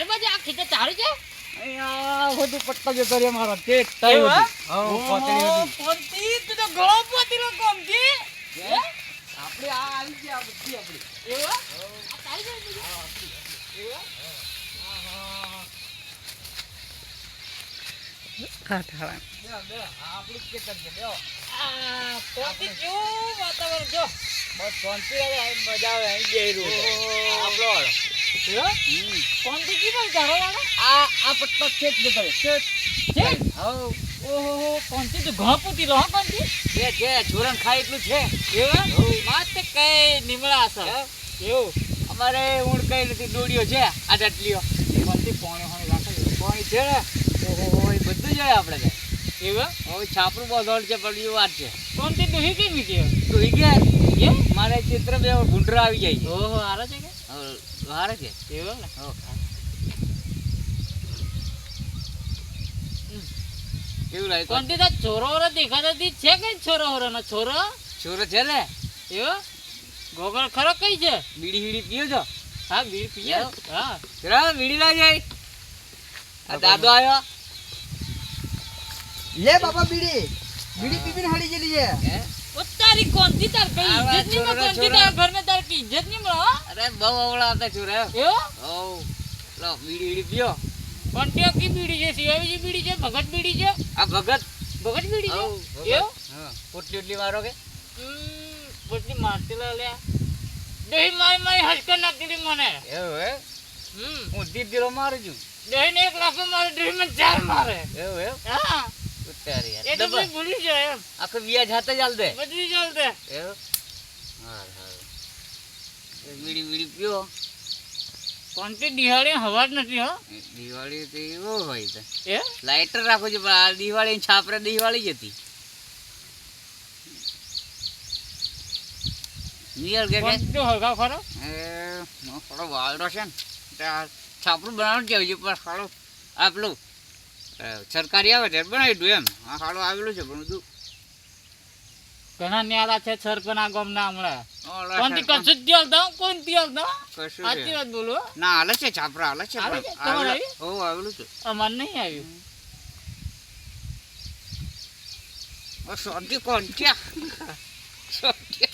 તારી બાજુ આ ખેતર તારું છે અહીંયા બધું પટ્ટા જતો રહ્યો મારો તે એવું, હા? હા હતી કોણથી તું તો ગળો પોતીલો કોમથી હે? આપણે આ આવી ગયા બધી આપણી એવું આ તારી છે બધું? એવું હે? બેહો, બેહો. આ આપણું ખેતર છે બેહો. આ કોણથી કેવું વાતાવરણ જો બસ શાંતિ હવે મજા આવે અહીં બેહી રહ્યું. આપણો કોણથી કેવું વાળો? આ આ ખેત જતો રહ્યો ખેત છે હઉ. ઓહો કોણથી? તું ઘણો પોતીલો હો કોણથી? જે છે છોરાને ખાય એટલું છે. એવું? હઉ. વાત તો નિમળા હશે એવું? અમારે ઊંડ કઈ નથી દોડ્યો છે. આ દાટલીઓ. કોણથી પોણે હોણે રાખે છે. પાણી છે ઓહો એ બધું જોઈએ આપણે. એવું? હવે છાપરું બોધોડ છે પણ એ વાત છે. કોણથી દુહી ગયો? તો ઈ ગયા મારે ચિત્ર બે ગુંડરા આવી જાય છે. ઓહો હારો છે કે? હવે હારે એવું ને? હો. કેવું લાગે કોણ? કોણથી છોરો વરો દેખાતો હતી છે કઈ છોરો વરો નો છોરો? છોરો છે ને? એવો? ગોગળ ખરો કઈ છે? બીડી બીડી પીઓ છો? હા બીડી પીએ એવું? હા. જરા બીડી લાગે આ દાદો આવ્યો. લે બાપા બીડી. બીડી પીપીને હળી ગયેલી છે. તારી કોણથી તાર કઈ ઇજ્જતની મો છોરા. તાર ઘર મે તાર કઈ ઇજ્જતની મળે અરે બહુ અવળા હતા છોરા. એવો? ઓ લો બીડી બીડી પીઓ. કોણથી કી બીડી છે? સિયાવી બીડી છે? ભગત બીડી છે? આ ભગત. ભગત બીડી છે? એવો? હા. પોટલી ઓટલી મારો કે? પોટલી મારતી લા દહીં મારી મારી હસકા નાખી મને. એવું હે? હું દીપ દીરો મારું છું. દહીં ને એક લાખ મારે દહીં મને ચાર મારે. એવું એમ? હા. ઉતાર યાર એ તો ડબ્બા. ભાઈ ભૂલી જાય એમ આખું વ્યાજ હાથે જ હાલ દે બધી ચાલતે એવું હાર હાર એ બીડી બીડી પીઓ કોણથી દિહાળી હવા જ નથી હો એ દિવાળી તો એવું હોય તો એ લાઇટર રાખો છો પણ આ દિવાળી છાપરે દિવાળી જ હતી નિયર કે કે કોણથી હળગા ખરો એ થોડો વાળો છે ને તે આ છાપરું બનાવવાનું કેવું છે પણ સારું આપલું અ, સરકારી આવે ત્યારે બનાવી દઉં એમ. આ સારું આવેલું છે પણ બધું. ઘણા ન્યારા છે સરપના ગામના હમણાં. કોણ કશું જ દઉં કોણ દિયલ દઉં? સાચી વાત બોલો. ના હાલે છે છાપરા હાલે છે? તમારે હો આવેલું છે. અમારે નહીં આવ્યું. શાંતિ કોણ ક્યાં? શાંતિ.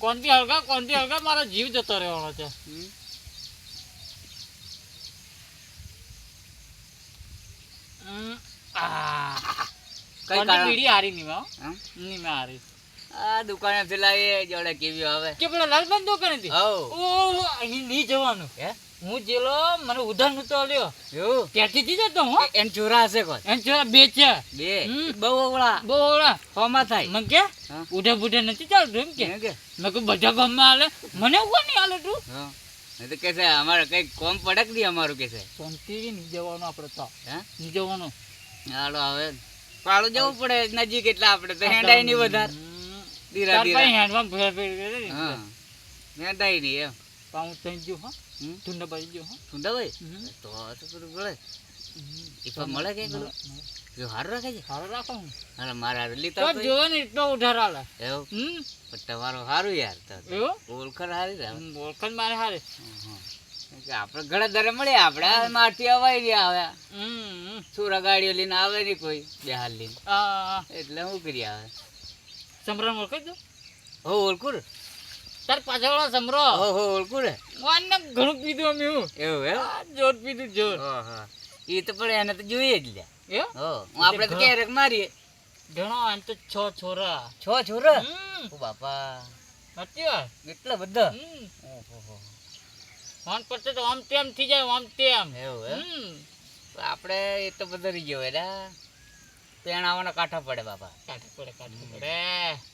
હલકા હળગા કોણથી હળગા? મારો જીવ જતો રહેવાનો છે હમ. હમ, આ કઈ બીડી હારી નહીં હો? હમ? નહીં હારી. આ દુકાને થી લાવીએ જોડે કેવી આવે? કે પેલા લાલબાન દુકાન હતી? હવ. અહીં નહીં જવાનું. હે? હું જેલો મને ઉધાર નતો લ્યો એવું? ત્યાંથી જ જતો હો એ- ચોરા હશે કોઈ? એમ ચોરા બે છે. બે. બહુ ઓવળા. બહુ ઓળા હોમાં થાય. મને કે ઉઢે ઉઠે નથી ચાલતું એમ કે. કે? મેં કહ્યું બધા ગામમાં હાલે મને કોણ નહીં હાલે તું. તો કે છે અમારે કઈ કોમ પડક નહીં અમારું કે છે. શાંતિ નહીં જવાનું આપણે તો? હે? નહીં હાલો હવે પાડું જવું પડે નજીક એટલે આપણે તો હેંડાય નહીં વધારે. ધીરા ધીરા. હેન્ડમાં ફેર ફેર હા. હેંડાય નહીં એમ. પાઉં થઈ ગયું હા. ઠંડા બાજી હા. સુંદરભાઈ હમ. તો એ મળે કે પેલું? જો હારું રાખે છે? સારું રાખો હું હાલે મારા હારે તો લીધા ને એટલો ઉધાર આલે. એવું? હમ? પણ તમારો હારું યાર. તો એવું? ઓળખર હારી રહે હમ, મારે હારે. કે આપણે ઘણા દરે મળ્યા આપણે મારથી અવાઈ રહ્યા હવે. હમ. સુરા ગાડીઓ લઈને આવે નહીં કોઈ? બેહાલ લઈને. એટલે હું કરી આવે? સમરણ ઓળખી દો હો ઓળખું તાર પાછળ સમરો. હો હો ઓળખું ને? વાનને ઘણું પીધું અમે એવું એવું આ જોર પીધું જોર. હા હા. એ તો પણ એને તો જોઈએ જ લે. એ હું આપણે તો ક્યારેક મારીએ. ઘણો આમ તો છ છોરા. છ છોરા? ઓ બાપા. સાચી વાત. એટલા બધા? ફોન પડશે તો આમ તેમ થઈ જાય આમ તેમ. એવું એમ? આપણે એ તો બધા રહી ગયો એટલે પેણાવાના કાંઠા પડે બાપા. કાંઠા પડે કાંઠા પડે.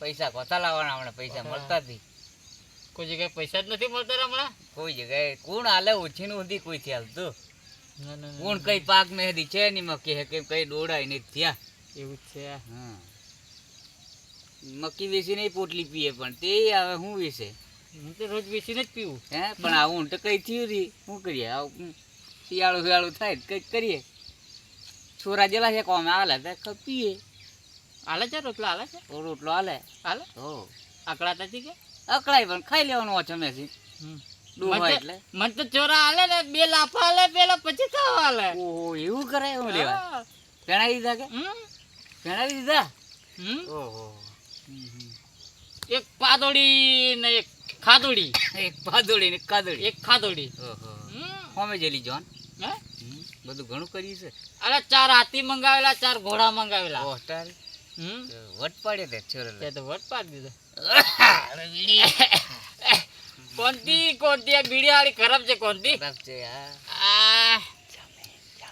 પૈસા કોતા લાવવાના હમણાં? પૈસા મળતા નથી કોઈ જગ્યાએ પૈસા જ નથી મળતા હમણાં? કોઈ જગ્યાએ. કોણ હાલે ઓછી નું સુધી કોઈ થી હાલતું? કોણ કઈ પાક મહેદી છે ની મકી હે કે કઈ દોડાય નહીં થયા. એવું છે. હા. મકી વેચી નહીં પોટલી પીએ પણ તે હવે હું વેચે? હું તો રોજ બેસીને જ પીવું. હે પણ આ ઊંટ કઈ થયું રી? શું કરીએ? આવું શિયાળો શિયાળો થાય તો કંઈક કરીએ. છોરા જેલા છે કોમે હાલે તો પીએ. હાલે છે રોટલો હાલે છે? રોટલો હાલે? હાલે? હો. અકળાતા કે? અકળાય પણ ખાઈ લેવાનું ઓછો મેસી હમ. ડૂબા તો- ચોરા હાલે ને બે લાફા હાલે પેલો કરાય હું. લેવા? હા. દીધા કે? હમ? દીધા? ઓહો. એક પાદોડી ને એક ખાદોડી. એક પાદોડી ને કાદોડી એક ખાદોડી. ઓહો. હોમે. જેલી જોન? હે? બધું ઘણું કર્યું છે. અરે ચાર હાથી મંગાવેલા ચાર ઘોડા મંગાવેલા. ઓહ તારે. હમ? વટ પાડ્યો તે છોરો તે તો વટ પાડી દીધો. કોણતી કોનતી આ બીડી વાળી ખરાબ છે કોનતી ખરાબ છે આ.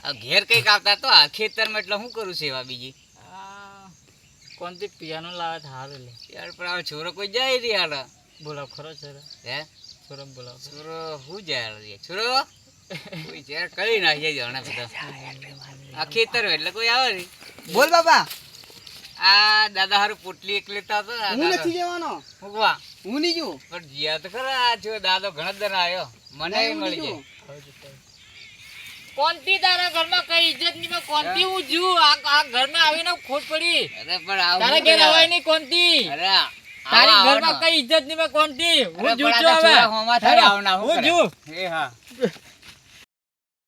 આ ઘેર કંઈક આવતા તો આ ખેતરમાં એટલે શું કરું સેવા બીજી? આ. કોણતી પિયાનો લાવે હારું લે યાર પણ આ છોરો કોઈ જાય રે યાર બોલાવ ખરો છોરો. હે? છોરો બોલાવ. છોરો શું જાય રે છોરો? કોઈ યાર કરી નાખીએ જણા બધા. આ ખેતર એટલે કોઈ આવે બોલ બાપા. આ દાદા હારું પોટલી એક લેતા હતા હું નથી જવાનો. મૂકવા હું નહીં જઉં પણ જીયા તો ખરા આ જો દાદો ઘણા દર આવ્યો મને મળી ગયો. જાય તારા ઘરમાં કઈ ઇજ્જત નહીં કોણતી હું. જુ? આ આ ઘરમાં આવીને ખોટ પડી. અરે પણ આવું તારા ઘેર આવાય નહીં કોણતી અરે તારી ઘરમાં કઈ ઇજ્જત નહીં કોણતી હું જુ છું હવે. છોરા થાય આવના, હું જુ. એ હા.